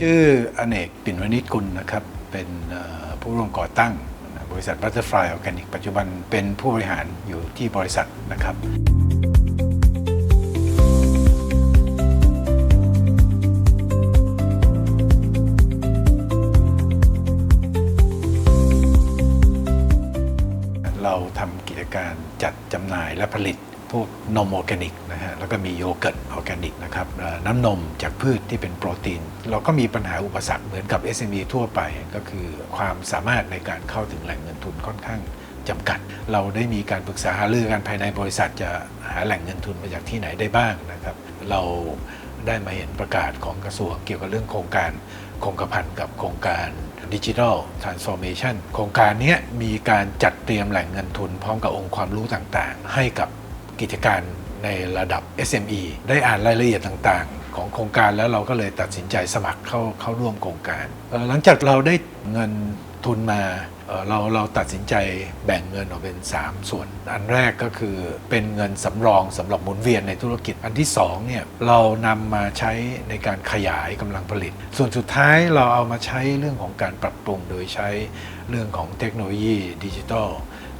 ชื่ออเนกปิ่นวณิชกุลนะครับ เป็นผู้ร่วมก่อตั้งบริษัท Butterfly Organic ปัจจุบันเป็นผู้บริหารอยู่ที่บริษัทนะครับเราทำกิจการจัดจำหน่ายและผลิต พวกนมออร์แกนิกนะฮะแล้วก็มีโยเกิร์ตออร์แกนิกนะครับน้ำนมจากพืชที่เป็นโปรตีน เราก็มีปัญหาอุปสรรคเหมือนกับ SME ทั่วไปก็คือความสามารถในการเข้าถึงแหล่งเงินทุนค่อนข้างจำกัด เราได้มีการปรึกษาหารือกันภายในบริษัทจะหาแหล่งเงินทุนมาจากที่ไหนได้บ้างนะครับเราได้มาเห็นประกาศของกระทรวงเกี่ยวกับเรื่องโครงการคงกระพันกับโครงการดิจิทัลทรานส์ฟอร์เมชันโครงการนี้มีการจัดเตรียมแหล่งเงินทุนพร้อมกับองค์ความรู้ต่างๆ ให้กับ กิจการในระดับ SME ได้อ่านรายละเอียดต่างๆ ของโครงการแล้วเราก็เลยตัดสินใจสมัครเข้าเข้าร่วมโครงการ หลังจากเราได้เงิน ทุนมาเราเราตัดสินใจแบ่งเงินออกเป็น 3 ส่วน อันแรกก็คือเป็นเงินสำรองสำหรับหมุนเวียนในธุรกิจอันที่2เนี่ยเรานำมาใช้ในการขยายกำลังผลิต ส่วนสุดท้ายเราเอามาใช้เรื่องของการปรับปรุงโดยใช้เรื่องของเทคโนโลยีดิจิทัล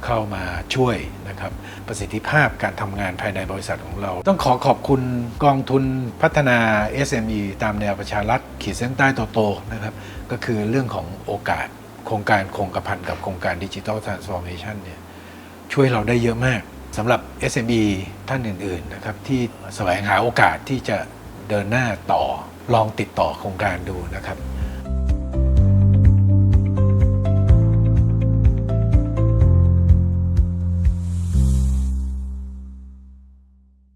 เข้ามาช่วยนะครับประสิทธิภาพการทำงานภายในบริษัทของเรา ต้องขอขอบคุณกองทุนพัฒนา SME ตามแนวประชารัฐขีดเส้นใต้โตๆนะครับก็คือเรื่องของโอกาส โครงการคงกระพันกับโครงการดิจิทัลทรานส์ฟอร์เมชันเนี่ยช่วยเราได้เยอะมากสำหรับ SME ท่านอื่นๆนะครับที่แสวงหาโอกาสที่จะเดินหน้าต่อลองติดต่อโครงการดูนะครับ